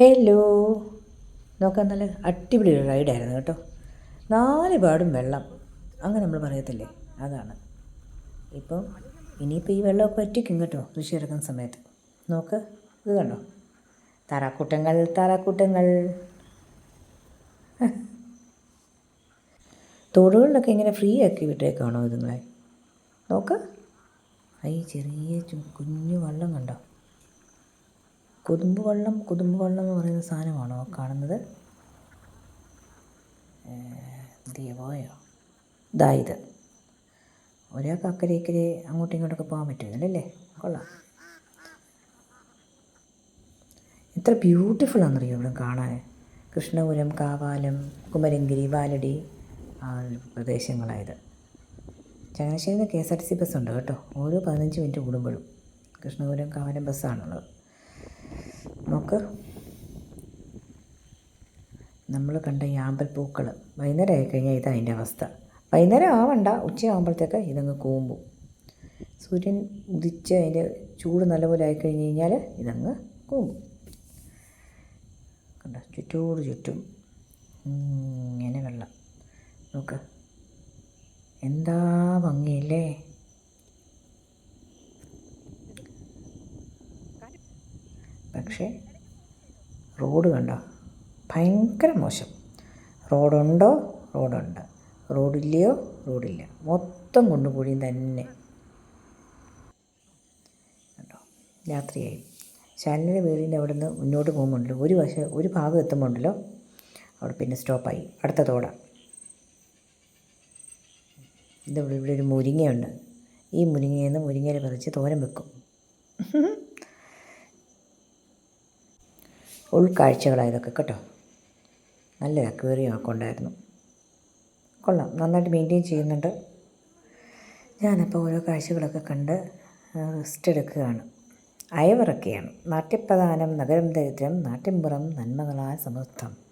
Hello നോക്കാൻ നല്ല അടിപൊളി ഒരു റൈഡായിരുന്നു കേട്ടോ. നാല് പാടും വെള്ളം. അങ്ങനെ നമ്മൾ പറയത്തില്ലേ? അതാണ്. ഇപ്പം ഇനിയിപ്പോൾ ഈ വെള്ളമൊക്കെ പറ്റിക്കും കേട്ടോ കൃഷി ഇറക്കുന്ന സമയത്ത്. നോക്ക് ഇത് കണ്ടോ? താറാക്കൂട്ടങ്ങൾ താറാക്കൂട്ടങ്ങൾ. തോടുകളിലൊക്കെ ഇങ്ങനെ ഫ്രീ ആക്കി വിട്ടേക്കാണോ ഇതുങ്ങളെ? നോക്ക്. ഈ ചെറിയ കുഞ്ഞു വെള്ളം കണ്ടോ? കൊതുമ്പ് വള്ളം കുതുമ്പ് വള്ളം എന്ന് പറയുന്ന സാധനമാണോ കാണുന്നത്? ദൈവമായോ ഇതായത് ഇത്. ഒരാൾക്ക് ഇക്കരെ അങ്ങോട്ടും ഇങ്ങോട്ടൊക്കെ പോകാൻ പറ്റുമല്ലേ കൊള്ളാം. എത്ര ബ്യൂട്ടിഫുൾ ആണെന്നറിയോ ഇവിടെ കാണാൻ. കൃഷ്ണപുരം കാവാലം കുമരങ്കിരി വാലടി ഒരു പ്രദേശങ്ങളായത്. ചങ്ങനാശ്ശേരിയിൽ K S R T C ബസ്സുണ്ട് കേട്ടോ. ഓരോ പതിനഞ്ച് മിനിറ്റ് കൂടുമ്പോഴും. കൃഷ്ണപുരം കാവാലം ബസ്സാണുള്ളത്. നോക്ക്. നമ്മൾ കണ്ട ഈ ആമ്പൽപ്പൂക്കൾ വൈകുന്നേരം ആയിക്കഴിഞ്ഞാൽ ഇതാ അതിന്റെ അവസ്ഥ. വൈകുന്നേരം ആവണ്ട ഉച്ചയാകുമ്പോഴത്തേക്ക് ഇതങ്ങ് കൂമ്പും. സൂര്യൻ ഉദിച്ച് അതിന്റെ ചൂട് നല്ലപോലെ ആയിക്കഴിഞ്ഞ് കഴിഞ്ഞാൽ ഇതങ്ങ് കൂമ്പും. കണ്ട? ചുറ്റോട് ചുറ്റും ഇങ്ങനെ വെള്ളം. നോക്ക്. എന്താ ഭംഗിയില്ലേ? പക്ഷേ റോഡ് കണ്ടോ? ഭയങ്കര മോശം. റോഡുണ്ടോ? റോഡുണ്ട്. റോഡില്ലയോ? റോഡില്ല. മൊത്തം കൊണ്ടുപോയി തന്നെ. കണ്ടോ? രാത്രിയായി. ശാലിനിയുടെ വീടിന്റെ അവിടെ നിന്ന് മുന്നോട്ട് പോകുമ്പോണ്ടല്ലോ. ഒരു വശം ഒരു ഭാഗം എത്തുമ്പോണ്ടല്ലോ. അവിടെ പിന്നെ സ്റ്റോപ്പായി. അടുത്ത തോട. ഇതിവിടെ ഇവിടെ ഒരു മുരിങ്ങയുണ്ട്. ഈ മുരിങ്ങയിൽ നിന്ന് മുരിങ്ങയിൽ പറിച്ച് തോരൻ വെക്കും. ഉൾക്കാഴ്ചകളായതൊക്കെ കേട്ടോ? നല്ല അക്വേറിയം ഒക്കെ ഉണ്ടായിരുന്നു. കൊള്ളാം നന്നായിട്ട് മെയിന്റെയിൻ ചെയ്യുന്നുണ്ട്. ഞാനപ്പോൾ ഓരോ കാഴ്ചകളൊക്കെ കണ്ട് റെസ്റ്റ് എടുക്കുകയാണ്. അയവറൊക്കെയാണ്. നാട്യപ്രധാനം നഗരം ദരിദ്രം നാട്ടിൻപുറം നന്മകളാൽ സമൃദ്ധം.